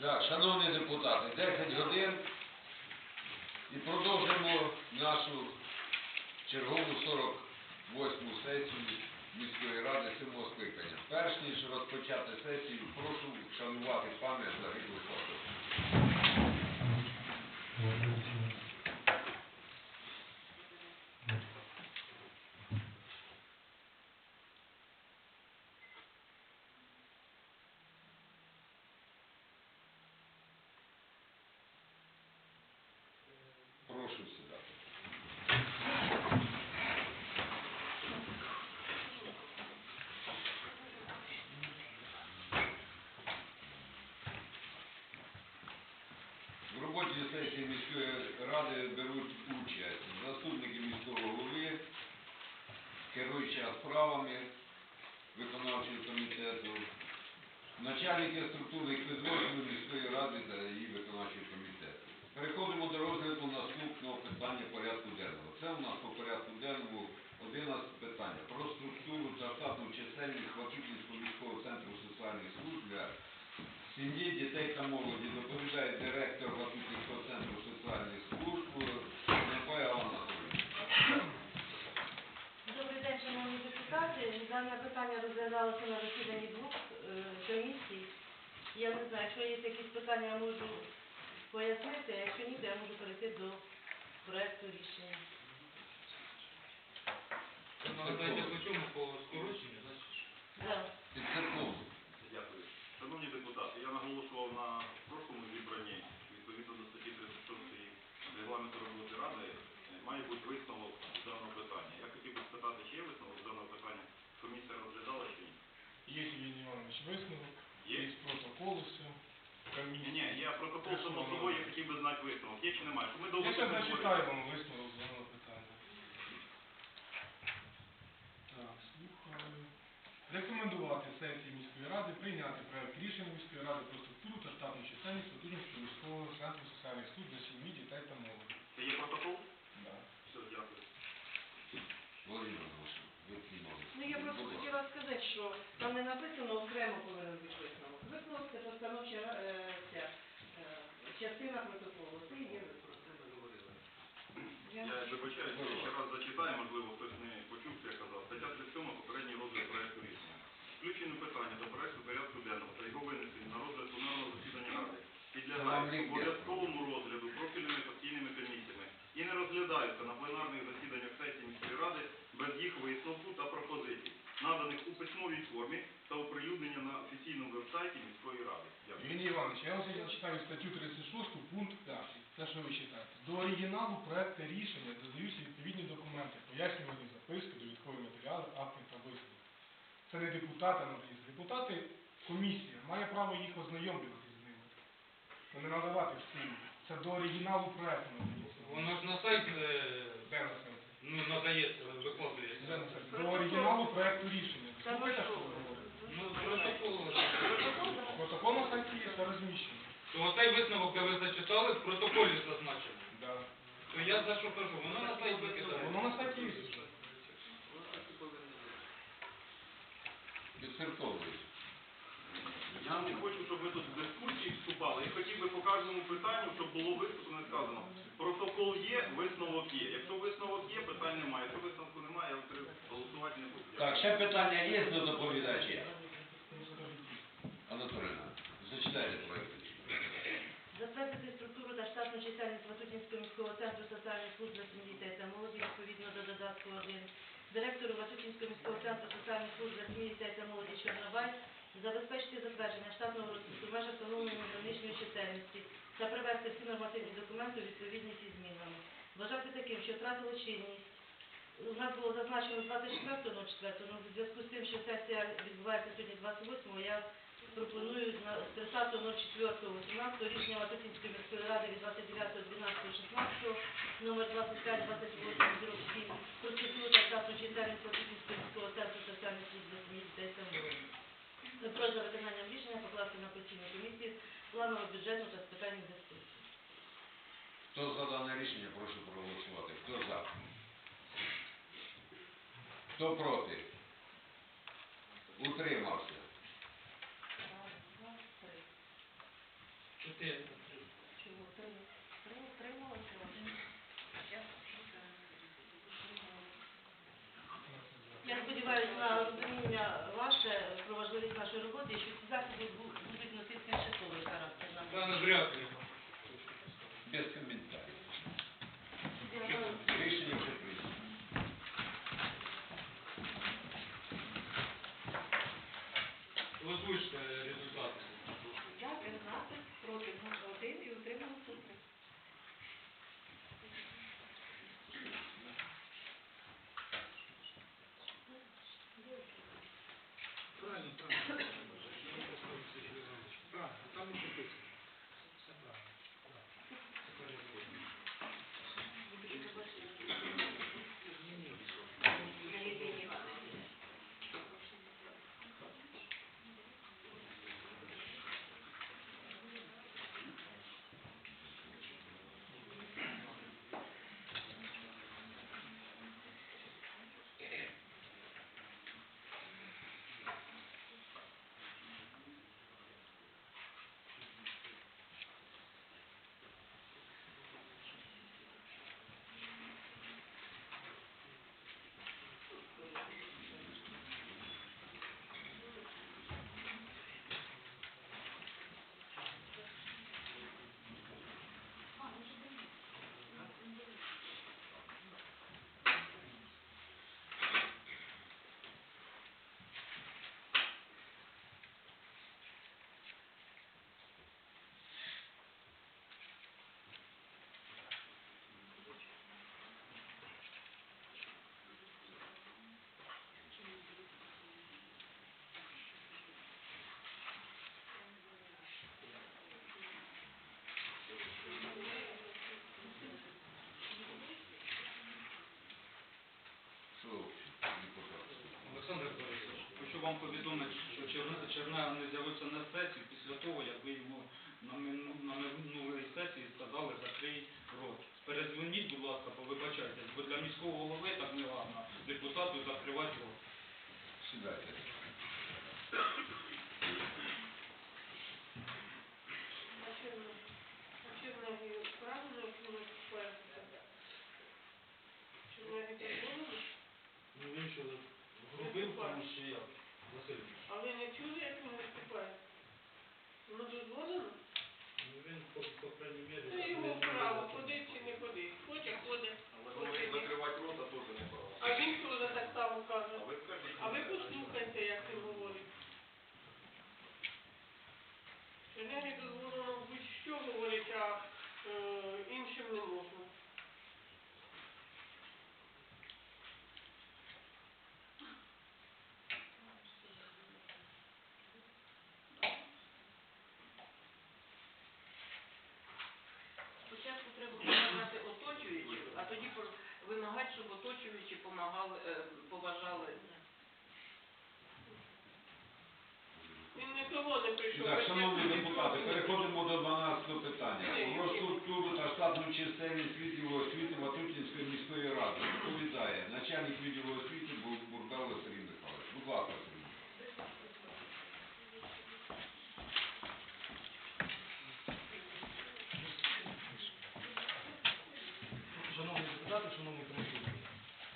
Так, шановні депутати, 10 годин і продовжимо нашу чергову 48 сесію міської ради 7 скликання. Перш ніж розпочати сесію, прошу вшанувати пам'ять загиблих хлопців. Прошу сідати. В роботі сесії міської ради беруть участь заступники міського голови, керуюча справами виконавчого комітету, начальники структурних підрозділів міської ради та її виконавчого комітету. Переходимо до розгляду наступного питання порядку денного. Це у нас по порядку денному 11 питання про структуру та штатну чисельність Ватутінського міського центру соціальних служб для сім'ї, дітей та молоді. Доповідає директор Ватутінського центру соціальних служб Непая Ганна депутати. Дане питання розглядалося на засіданні двох е, комісій. Я не знаю, якщо є якісь питання, я можу пояснити, а якщо ні, то я можу перейти до проекту рішення. Нагадаєте, по чому по скороченню, да? Да. Під. Дякую. Шановні депутати, я наголошував на прошлому зібранні, відповідно до статті 36 регламенту роботи Ради, має бути висновок з даного питання. Я хотів би спитати, чи є висновок з даного питання? Комісія розглядала чи ні? Є Євгеній Іванович висновок, Є? протокол усе, Ні, ні, я протокол само собою я хотів би знати висновок. Є чи немає? Ми довго Я не говорили. вам висновок з даного питання. Так, слухаю. Рекомендувати сесії міської ради прийняти проект рішення міської ради про структуру та штатну чисельність Сатуринського міського центру соціальних служб для сім'ї, дітей та молоді. Це є протокол? Ну, я просто хотіла сказати, що там не написано окремо повинен бути висновок. Висновок це постановча е, ця, е, частина протоколу. Це і є висновок. Я вибачаю, ще раз зачитаю, можливо, хтось не почув, що я казав. Стаття 37 попередній розгляд проекту рішення. Включені питання до проекту порядку денного та його винесення на розгляд пленарного засідання Ради підлягають обов'язковому розгляду профільними постійними комісіями і не розглядаються на пленарних засіданнях сесії міської ради без їх висновку та пропозицій, наданих у письмовій формі та оприлюднення на офіційному вебсайті міської ради. Дякую. Євгеній Іванович, я ось зачитаю статтю 36, пункт 5. Те, що ви читаєте. До оригіналу проекту рішення додаються відповідні документи, пояснювальні записки, довідкові матеріали, акти та висновки. Це не депутати надають. Депутати, комісія, має право їх ознайомлювати з ними. Це не надавати в стилі. Це до оригіналу проекту надається. Воно ж на сайт е, Де на сайті? Ну, надається, Де викладується. До оригіналу проекту рішення. Слухайте, що? ви говорите? Ну, протокол. Протокол, на сайті є, це розміщено. То оцей висновок, де ви зачитали, в протоколі зазначено. Да. То я за що кажу, воно на сайті викидає. Воно на сайті є. Під церковною. Я не хочу, щоб ми тут в дискусії вступали. Я хотів би по кожному питанню, щоб було виступлено і сказано. Протокол є, висновок є. Якщо висновок є, питань немає. Якщо висновку немає, я голосувати не буду. Так, ще питання є до доповідача? Анатоліна, зачитайте проект. Затвердити структуру та штатну чисельність Ватутінського міського центру соціальних служб для сім'ї дітей та молоді відповідно до додатку 1. Директору Ватутінського міського центру соціальних служб для сім'ї дітей та молоді Чорнобай забезпечити затвердження штатного розпису в межах встановленої граничної чисельності та привести всі нормативні документи у відповідність із змінами. Вважати таким, що втратило чинність. У нас було зазначено 24.04, але в зв'язку з тим, що сесія відбувається сьогодні 28 я пропоную на 30.04.18 рішення Ватутінської міської ради від 29.12.16 номер 25 28 про структуру та штатну чисельність Ватутінського міського центру соціальних служб для сім'ї дітей та молоді. Про за виконанням рішення покласти на постійну комісію планового бюджету та з питань інвестицій. Хто за дане рішення, прошу проголосувати. Хто за? Хто проти? Утримався. моніторинг вашої роботи, і що ці заходи будуть носити тимчасовий характер? Це навряд ли. Без вам повідомити, що Чернега не з'явився на сесії після того, як ви йому на мину- на минулій сесії сказали закрий рот. Передзвоніть, будь ласка, повибачайтесь, бо для міського голови так не гарно депутату закривати рот. Сідайте. Ну він що, грубив, тому що я. А ви не чули, як він виступає? Ну, дозволено? ну він, по, по крайній мірі... Це його право, закрив. ходить чи не ходить. Хоче, ходить. Але Хоче, говорить, ні. закривати рота теж не право. А він що за так само каже? А ви скажіть. А ви послухайте, як він говорить. Що не дозволено будь-що говорить, а е, іншим не можна. Спочатку треба допомагати а тоді пор- вимагати, щоб оточуючі помагали, е, поважали. Він не того не прийшов. Так, шановні депутати, переходимо до 12 питання. Про структуру та штатну чисельність відділу освіти Ватутінської міської ради. Доповідає начальник відділу освіти Бур- Бурдало Сергій Михайлович. Будь ласка, Сергій. Шановні депутати, шановні присутні,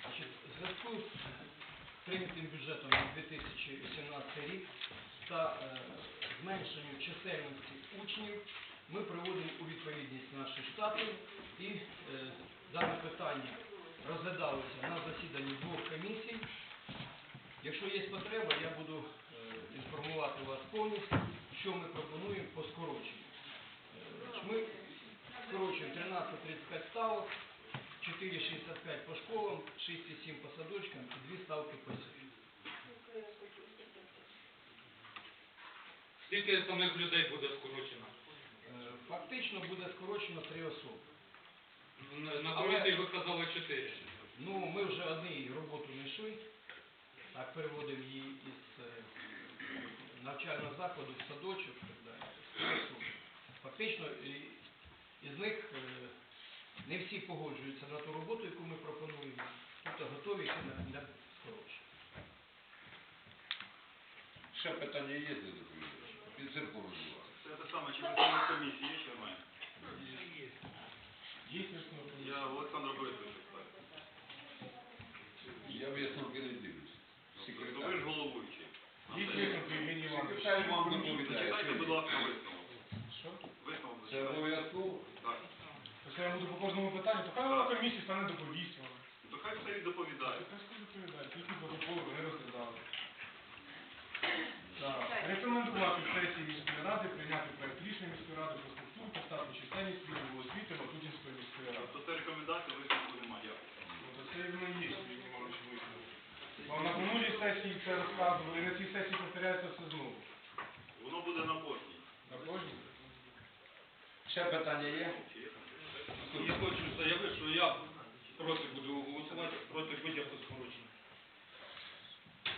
Значить, в зв'язку з прийнятим бюджетом на 2017 рік та е, зменшенням чисельності учнів ми приводимо у відповідність наші штати і е, дане питання розглядалося на засіданні двох комісій. Якщо є потреба, я буду е, інформувати вас повністю, що ми пропонуємо по скороченню. Ми скорочуємо 13-35 ставок, 4,65 по школам, 6,7 по садочкам і 2 ставки по селі. Скільки самих людей буде скорочено? Е, Фактично буде скорочено 3 особи. На, комісії ви казали 4. Ну, ми вже одні роботу не йшли, так переводимо її із е, навчального закладу в садочок і так далі. Фактично, із них е, не всі погоджуються на ту роботу, яку ми пропонуємо, тобто готові на скорочення. Ще питання є Підсирково, будь ласка. Це те саме, чи висновок комісії є, чи немає? Є комісії? Я Олександра Борисовича ставлю. Я висновки не дивлюсь. Тобто ви ж головуючий. Є висновок Євгеній Іванович? Секретар вам доповідає. Читайте, будь ласка, висновок. Що? Висновок Це обов'язково? Так. Тобто я буду по кожному питанню, то хай голова комісії стане доповість. Ну, То хай все і доповідає. Хай скажу доповідає, тільки протоколи вони розглядали. Читайте. Сесії міської ради прийняти проект рішення міської ради про структуру та штатну чисельність відділу освіти Матутінської міської ради. Тобто це рекомендація, висновку немає. Ну, то це і є, Сергій Іванович висновок. Бо на минулій сесії це розказували, і на цій сесії повторяється все знову. Воно буде на кожній. На кожній? Ще питання є? Я хочу заявити, що я проти буду голосувати, проти будь-якого скорочення.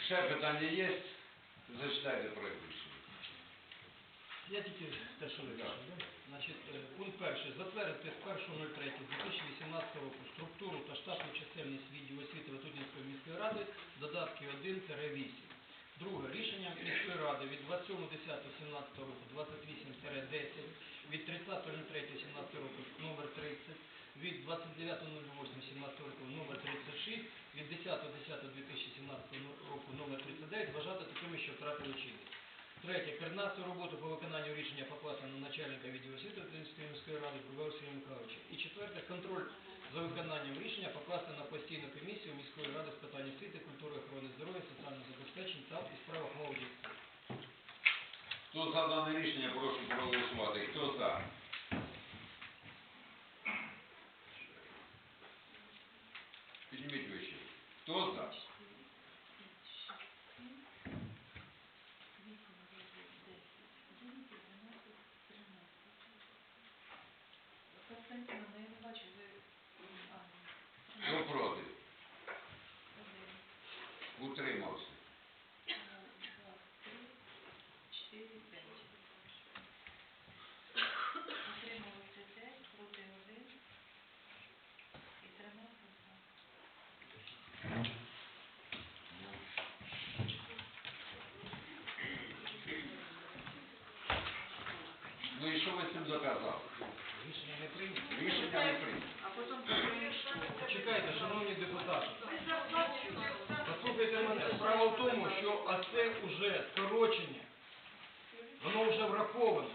Ще питання є? Зачитайте проект рішення. Я тільки те, що вирішив. Значить, е, пункт перший. Затвердити з 1.03.2018 року структуру та штатну чисельність відділу освіти Ватутінської міської ради, додатки 1-8. Друге. Рішення міської ради від 27.10.17 року 28-10, від 30.03.17 року номер 30, від 29.08.17 року номер 36, від 10.10.2017 року номер 39 вважати такими, що втратили чинність. Третє. Координацію роботи по виконанню рішення покласти на начальника відділу освіти Української міської ради Прибав Сергія Михайловича. І четверте. Контроль за виконанням рішення покласти на постійну комісію міської ради з питань освіти, культури, охорони здоров'я, соціального забезпечення та у справах молоді. Хто за дане рішення, прошу проголосувати. Хто за? Підніміть вище. Хто за? Хто проти? Утримався. Ну доказали? Рішення не прийнято. Рішення не прийнято. А потім подивишся, що Почекайте, шановні депутати. Послухайте мене. Справа в тому, що а це вже скорочення. Воно вже враховано.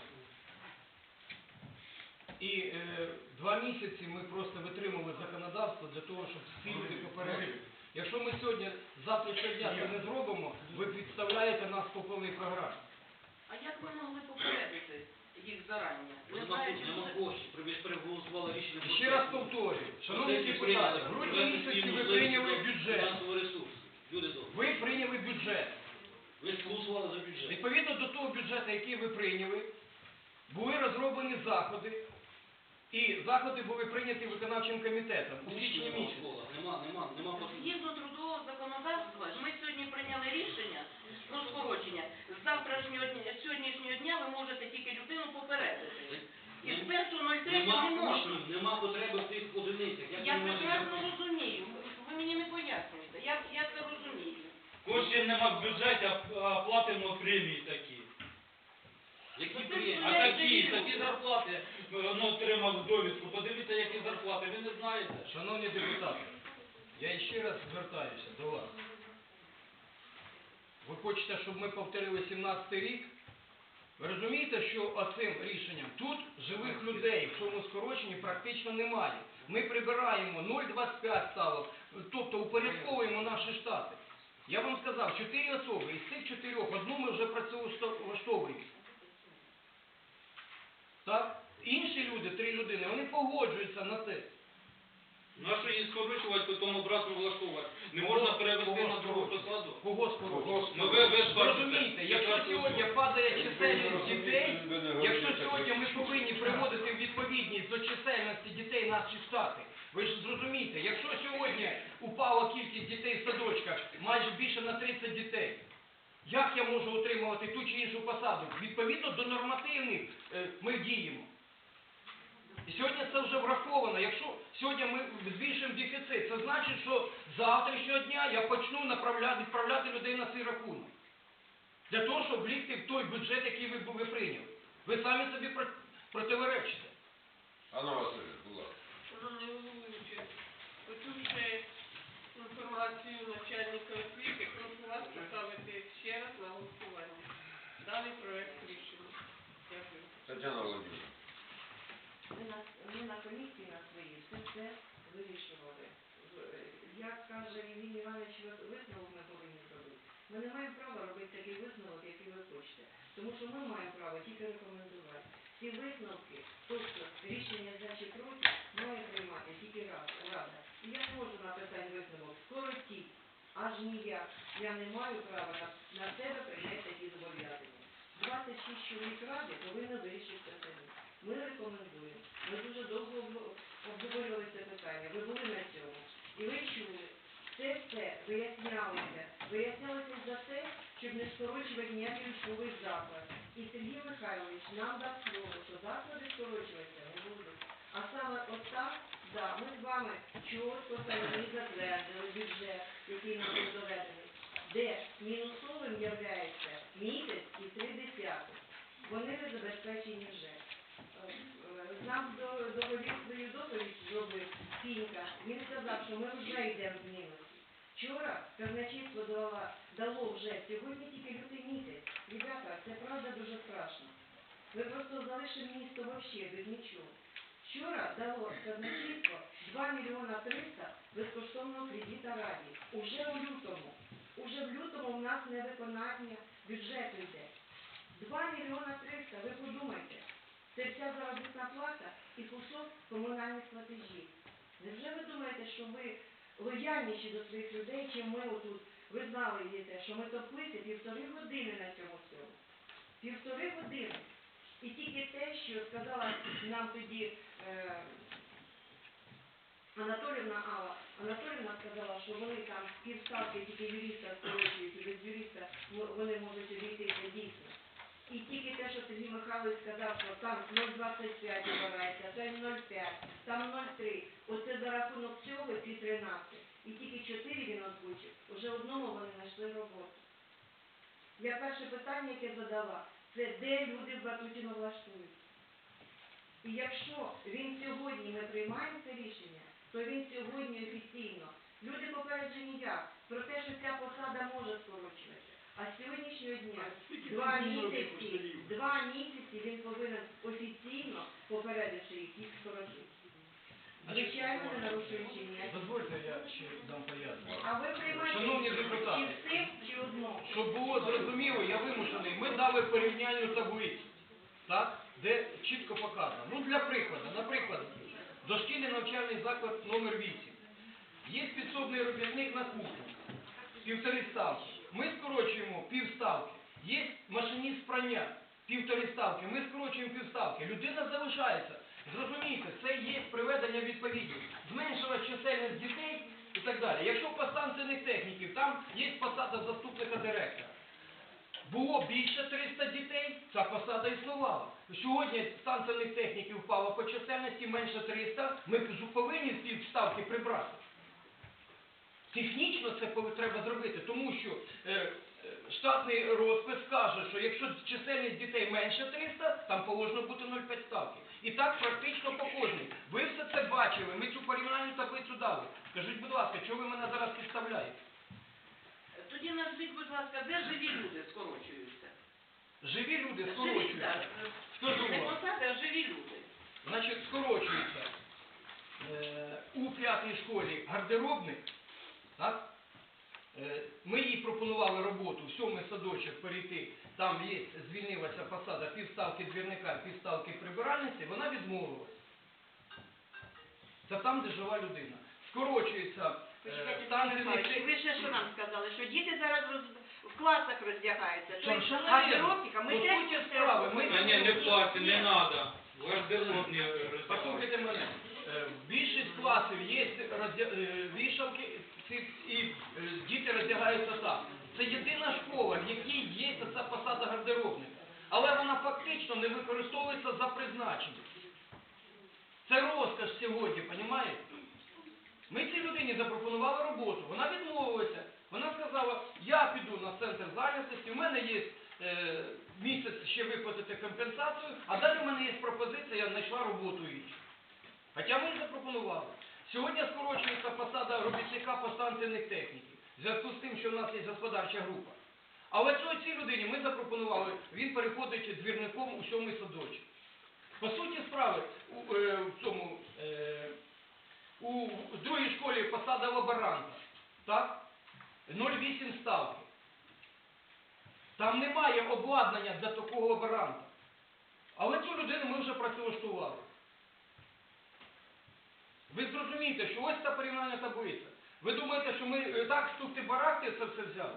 І е, два місяці ми просто витримали законодавство для того, щоб всі люди попередили. Якщо ми сьогодні, завтра дня це не зробимо, ви підставляєте нас по повній програмі. А як ви могли попередити їх зарані? Ви знаючи, що коштів, ви переголосували рішення. Ще раз повторюю, шановні депутати, в грудні місяці ви прийняли бюджет. Люди добрі. Ви прийняли бюджет. Ви голосували за бюджет. Відповідно до того бюджету, який ви прийняли, були розроблені заходи, і заходи були прийняті виконавчим комітетом у січні Нема місяці. Нема, нема, нема. Згідно трудового законодавства, ми сьогодні прийняли рішення про скорочення. З завтрашнього дня, з сьогоднішнього дня ви можете тільки людину попередити. І з 1.03 Нема не можна. нема потреби в тих одиницях. Як Я ви можете прекрасно зробити? розумію. Ви мені не пояснюєте. Я, я це розумію. Коштів нема в бюджеті, а а платимо премії такі. Які Ну, приємні. А такі, такі зарплати. Воно отримав довідку. Подивіться, які зарплати. Ви не знаєте. Шановні депутати, я ще раз звертаюся до вас. Ви хочете, щоб ми повторили 17 рік? Ви розумієте, що оцим рішенням тут живих людей в цьому скороченні практично немає. Ми прибираємо 0,25 ставок, тобто упорядковуємо наші штати. Я вам сказав, 4 особи, із цих чотирьох одну ми вже працевлаштовуємо. Так? Інші люди, три людини, вони погоджуються на це. Нащо її скорочувати, потім обратно влаштовувати? Не можна перевести на другу посаду? Кого скорочують? Ну ви, ви ж бачите. Зрозумійте, якщо сьогодні падає чисельність дітей, якщо сьогодні ми повинні приводити в відповідність до чисельності дітей наші штати, ви ж зрозумієте, якщо сьогодні упала кількість дітей в садочках майже більше на 30 дітей, як я можу отримувати ту чи іншу посаду? Відповідно до нормативних е, ми діємо. І сьогодні це вже враховано. Якщо сьогодні ми збільшуємо дефіцит, це значить, що з завтрашнього дня я почну направляти, відправляти людей на цей рахунок. Для того, щоб влізти в той бюджет, який ви, ви прийняли. Ви самі собі про- противоречите. Анна Васильівна, будь ласка. Шановний головуючий, почувши інформацію начальника освіти, прошу вас поставити ще раз на голосування. Даний проект рішення. Дякую. Тетяна Володимирівна. Ми на, комісії на своїй все це вирішували. Е, як каже Євгеній Іванович, висновок ми повинні зробити. Ми не маємо права робити такий висновок, який ви хочете. Тому що ми маємо право тільки рекомендувати. Ці висновки, тобто рішення за чи проти, має приймати тільки рада. Я можу написати висновок. Скоротіть. Аж ніяк. Я не маю права на, на себе прийняти такі зобов'язання. 26 чоловік ради повинно вирішити це самі. Ми рекомендуємо. Ми дуже довго обговорювали це питання. Ви були на цьому. І ви чули. Це все вияснялося. Вияснялося за те, щоб не скорочувати ніякий учбовий заклад. І Сергій Михайлович нам дав слово, що заклади скорочуватися не будуть. А саме отак, да, ми з вами чітко самі затвердили бюджет, який нам був доведений, де мінусовим являється місяць і три десятих. Вони не забезпечені вже. Нам до- доповів свою доповідь зробив Фінка. Він сказав, що ми вже йдемо в мінус. Вчора казначейство дало, вже, сьогодні тільки лютий місяць. Ребята, це правда дуже страшно. Ви просто залишили місто вообще без нічого. Дало казначейство 2 мільйона 300 безкоштовного кредита раді. Уже у лютому. Уже в лютому в нас невиконання бюджету йде. 2 мільйона 300, ви подумайте. Це вся заробітна плата і кусок комунальних платежів. Невже ви думаєте, що ви лояльніші до своїх людей, чим ми отут? Ви знали що ми топлися півтори години на цьому всьому. Півтори години. І тільки те, що сказала нам тоді е, Анатолівна Алла, Анатолівна сказала, що вони там півставки тільки юриста скорочують, і без юриста вони можуть увійти, дійсно. І тільки те, що Сергій Михайлович сказав, що там 0,25 обирається, це 0,5, там 0,3. Оце за рахунок цього ці 13. І тільки 4 він озвучив. Уже одному вони знайшли роботу. Я перше питання, яке задала, це де люди в Батутіно влаштують. І якщо він сьогодні не приймає це рішення, то він сьогодні офіційно. Люди попереджені як? Про те, що ця посада може скорочуватися. А з сьогоднішнього дня два місяці, два місяці він повинен офіційно, попередивши їх, їх скоротити. Звичайно, не нарушуючи ніякі. Дозвольте, я ще дам пояснення. А ви приймаєте Шановні депутати, чи чи? Щоб було зрозуміло, я вимушений. Ми дали порівняльну таблицю, так, де чітко показано. Ну, для прикладу, наприклад, дошкільний навчальний заклад номер 8. Є підсобний робітник на кухні, півтори ставки. Ми скорочуємо півставки. Є машиніст прання, півтори ставки. Ми скорочуємо півставки. Людина залишається. Приведення відповідності. Зменшила чисельність дітей і так далі. Якщо по станційних техніків, там є посада заступника директора. Було більше 300 дітей, ця посада існувала. Сьогодні станційних техніків впало по чисельності менше 300, ми повинні ці ставки прибрати. Технічно це треба зробити, тому що е, е, штатний розпис каже, що якщо чисельність дітей менше 300, там положено бути 0,5 ставки. І так практично по кожній. Ви все це бачили, ми цю порівняльну таблицю дали. Скажіть, будь ласка, чого ви мене зараз підставляєте? Тоді назвіть, будь ласка, де живі люди скорочуються? Живі люди Живі, скорочуються. так. Хто Не думав? посади, а живі люди. Значить, скорочується е, у п'ятій школі гардеробник, так? Е, Ми їй пропонували роботу, в сьомий садочок перейти, там є, звільнилася посада півставки двірника, півставки прибиральниці, вона відмовилась. Це там, де жива людина. Скорочується е, Почекайте, Михайлович, ви ще що нам сказали, що діти зараз роз... в класах роздягаються. Тобто Совершенно вірно. гардеробника, ми По теж суті це справи, ми- Та ні, не в класі, не треба. Гардеробні Послухайте мене, е, більшість класів є роздя- е, вішалки, і е, діти роздягаються там. Це єдина школа, в якій є ця посада гардеробника. Але вона фактично не використовується за призначенням. Це розкаш сьогодні, розумієте? Ми цій людині запропонували роботу, вона відмовилася. Вона сказала, я піду на центр зайнятості, у мене є е, місяць ще виплатити компенсацію, а далі в мене є пропозиція, я знайшла роботу іншу. Хоча ми запропонували. Сьогодні скорочується посада робітника по техніків, в зв'язку з тим, що в нас є господарча група. Але цій людині ми запропонували, він переходить двірником у сьомий садочок. По суті справи, у, е, в цьому, е, у другій школі посада лаборанта, так? 0,8 ставки. Там немає обладнання для такого лаборанта. Але цю людину ми вже працевлаштували. Ви зрозумієте, що ось ця порівняння таблиця. Ви думаєте, що ми е, так стукти барахти це все взяли?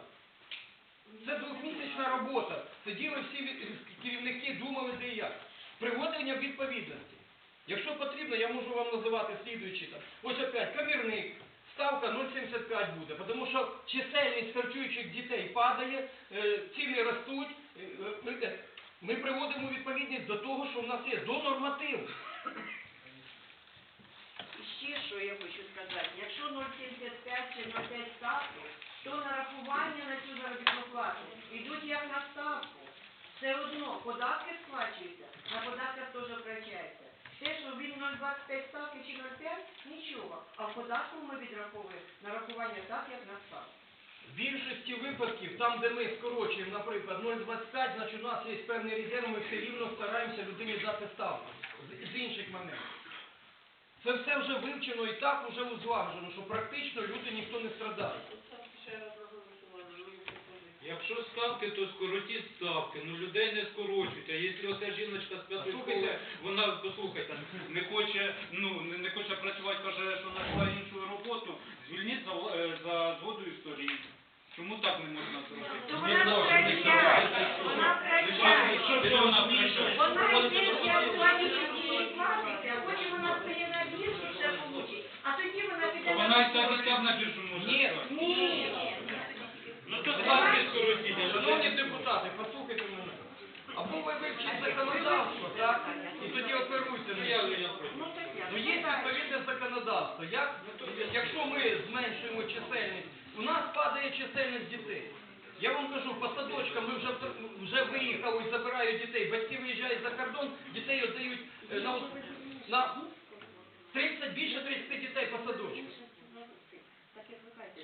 Це двохмісячна робота. Сиділи всі керівники, думали де і як. Приводення відповідності. Якщо потрібно, я можу вам називати слідуючі там. Ось опять камірник, ставка 0,75 буде, тому що чисельність харчуючих дітей падає, е, ціни ростуть. е, е, е, ми приводимо відповідність до того, що в нас є до нормативу. Ще що я хочу сказати, якщо 0,75 чи 0,5 ставки, то нарахування на цю заробітну плату йдуть як на ставку. Все одно податки сплачуються, на податках теж втрачається. Те, що він 0,25 ставки чи 0,5, нічого. А в податку ми відраховуємо нарахування так, як на ставку. В більшості випадків, там, де ми скорочуємо, наприклад, 0,25, значить у нас є певний резерв, ми все рівно стараємося людині дати ставку з, з інших моментів. Це все вже вивчено і так вже узлагоджено, що практично люди ніхто не страдає. Якщо ставки, то скоротіть ставки. Ну людей не скорочують. А якщо оця жіночка з п'ятої школи, вона, послухайте, не хоче, ну, не, не хоче працювати, каже, що знайшла іншу роботу, звільніть за, е, за згодою сторін. Чому так не можна зробити? То вона втрачає, вона втрачає. Що це вона втрачає? Вона йде А вона і так і так на біржу може Ні. Ні. Ну то ставки скоротіть. Шановні депутати, послухайте мене. Або ви вивчіть законодавство, так? І тоді оперуйте. Ну, я. Ну. Ну є відповідне законодавство. Як, якщо ми зменшуємо чисельність, у нас падає чисельність дітей. Я вам кажу, по садочкам ми вже, вже виїхали і забирають дітей. Батьки виїжджають за кордон, дітей віддають е, на, на 30, більше 30 дітей по садочку. Так як ви кажете,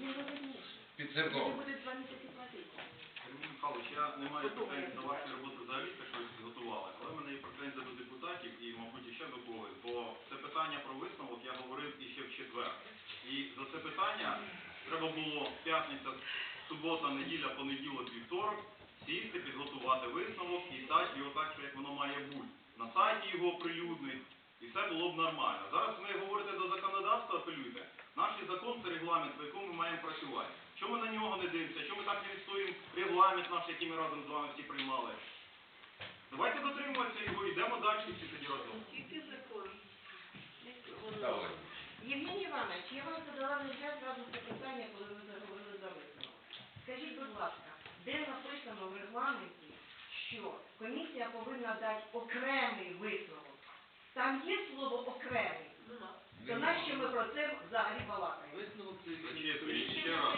Він вигідніше. Під Він церков. буде два місяці платити. Сергій Михайлович, я не маю претензій до вашої роботи взагалі, те, що ви підготували, але в мене є претензія до депутатів і, мабуть, іще до когось, бо це питання про висновок я говорив іще в четвер. І за це питання треба було п'ятниця, субота, неділя, понеділок, вівторок сісти, підготувати висновок і дати його так, що як воно має бути. На сайті його оприлюднить, і все було б нормально. Зараз ви говорите до законодавства, апелюєте. Наш закон це регламент, по якому ми маємо працювати. Що ми на нього не дивимося? Що ми так не відстоюємо регламент наш, який ми разом з вами всі приймали? Давайте дотримуватися його, йдемо далі всі тоді разом. Тільки закон. Давай. Євгеній Іванович, я вам задала не вже зразу це питання, коли ви заговорили за висновок. Скажіть, будь ласка, де написано в регламенті, що комісія повинна дати окремий висновок? Окремий. То нащо ми про це взагалі балакаємо? Висновок.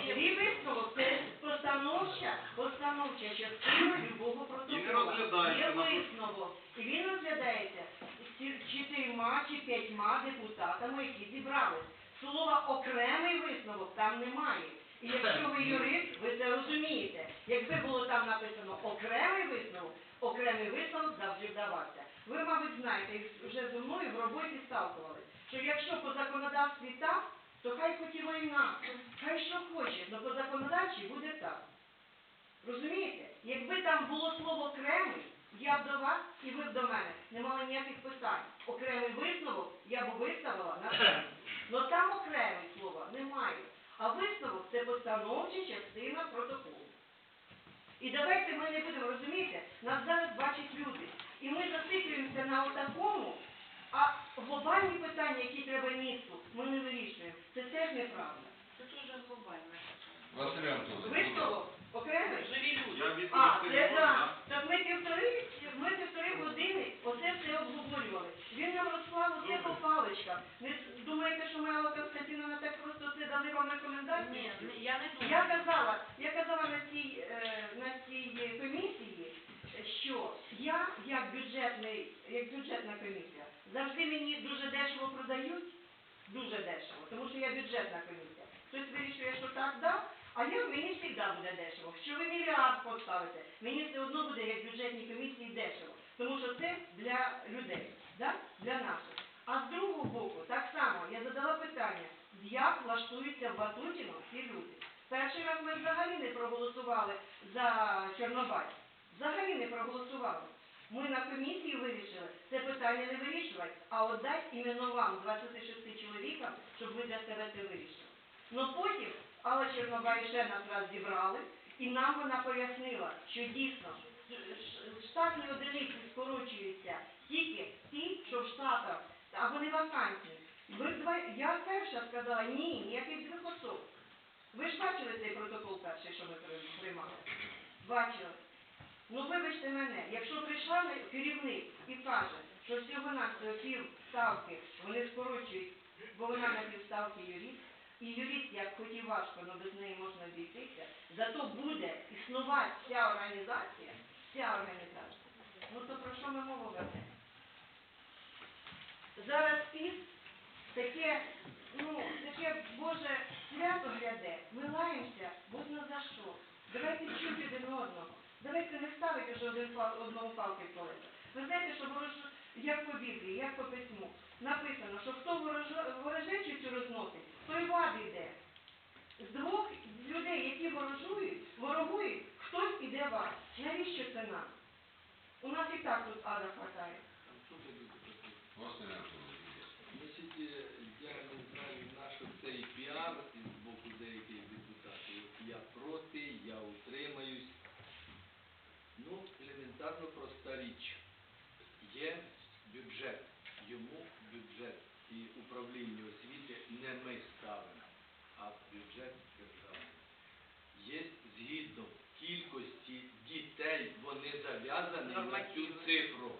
Свій висновок це постановча, постановча частина любого І протоколу. Є висновок. І він розглядається з чотирма чи п'ятьма депутатами, які зібрались. Слова окремий висновок там немає. І якщо ви юрист, ви це розумієте. Якби було там написано окремий висновок, окремий висновок завжди вдавався. Ви, мабуть, знаєте, вже зі мною в роботі сталкувалися, що якщо по законодавстві так, то хай хоч і війна, хай що хоче, але по законодавчій буде так. Розумієте? Якби там було слово окремий, я б до вас і ви б до мене не мали ніяких питань. Окремий висновок я б виставила на сайті. Но там окремий слова немає. А висновок це постановча частина протоколу. І давайте ми не будемо розумієте, нас зараз бачать люди. І ми зациклюємося на отакому, а глобальні питання, які треба місту, ми не вирішуємо. Це теж неправда. Це дуже глобально. Василь Антонович. Висновок окремий. Живі люди. А, це так. Так ми півтори, ми півтори години оце все обговорювали. Він нам розклав усе по паличкам. Ви думаєте, що ми Алла Константиновна так просто це дали вам рекомендації? Ні, я не думаю. Я казала, я казала на цій, е, на цій комісії, що я, як бюджетний, як бюджетна комісія, завжди мені дуже дешево продають, дуже дешево, тому що я бюджетна комісія. Хтось вирішує, що так дав, а я мені завжди буде дешево. Що ви мільярд поставите, мені все одно буде як бюджетній комісії дешево, тому що це для людей, да? для наших. А з другого боку, так само, я задала питання, як влаштуються в Батутіно ці люди. Перший раз ми взагалі не проголосували за Чорнобай. Взагалі не проголосували. Ми на комісії вирішили це питання не вирішувати, а віддати іменно вам, 26 чоловікам, щоб ви для себе це вирішили. Ну потім Алла Чорнобай ще нас раз зібрали, і нам вона пояснила, що дійсно штатні одиниці скорочуються тільки ті, що в штатах, а вони вакантні. Я перша сказала, ні, ніяких двох особ. Ви ж бачили цей протокол перший, що ми приймали? Бачили. Ну вибачте мене, якщо прийшла керівник і каже, що всього на пів ставки вони скорочують, бо вона на півставки юрист, і юрист, як хоч і важко, але без неї можна обійтися, зато буде існувати вся організація, вся організація. Ну то про що ми мову ведемо? Зараз піс таке, ну, таке Боже свято гляде, ми лаємося, будь-на за що. Давайте чути один одного. Давайте не ставити вже один пал- одному палки в. Ви знаєте, що ворож... як по Біблії, як по письму, написано, що хто ворожечицю розносить, той в ад йде. З двох людей, які ворожують, ворогують, хтось іде в ад. Навіщо це нам? У нас і так тут ада хватає. Власне, Анатолій. Значить, е, я не знаю, на що цей піар з боку деяких депутатів. Я проти, я утримаюсь. Ну, елементарно проста річ. Є бюджет, йому бюджет і управління освіти не ми ставимо, а бюджет державний. Є згідно кількості дітей, вони зав'язані на цю цифру.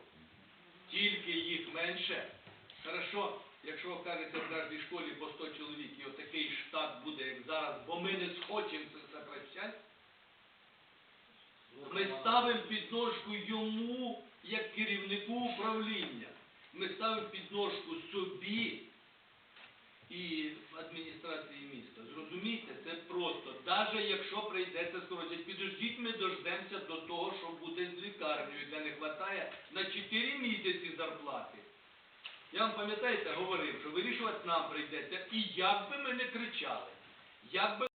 Тільки їх менше. Хорошо, якщо кажете в кожній школі по 100 чоловік, і отакий штат буде, як зараз, бо ми не схочемо це сокращати, ми ставимо підножку йому, як керівнику управління. Ми ставимо підножку собі і адміністрації міста. Зрозумійте, це просто. Навіть якщо прийдеться скоротити, підождіть, ми дождемося до того, що буде з лікарнею, де не вистачає на 4 місяці зарплати. Я вам пам'ятаєте, говорив, що вирішувати нам прийдеться, і як би ми не кричали, як би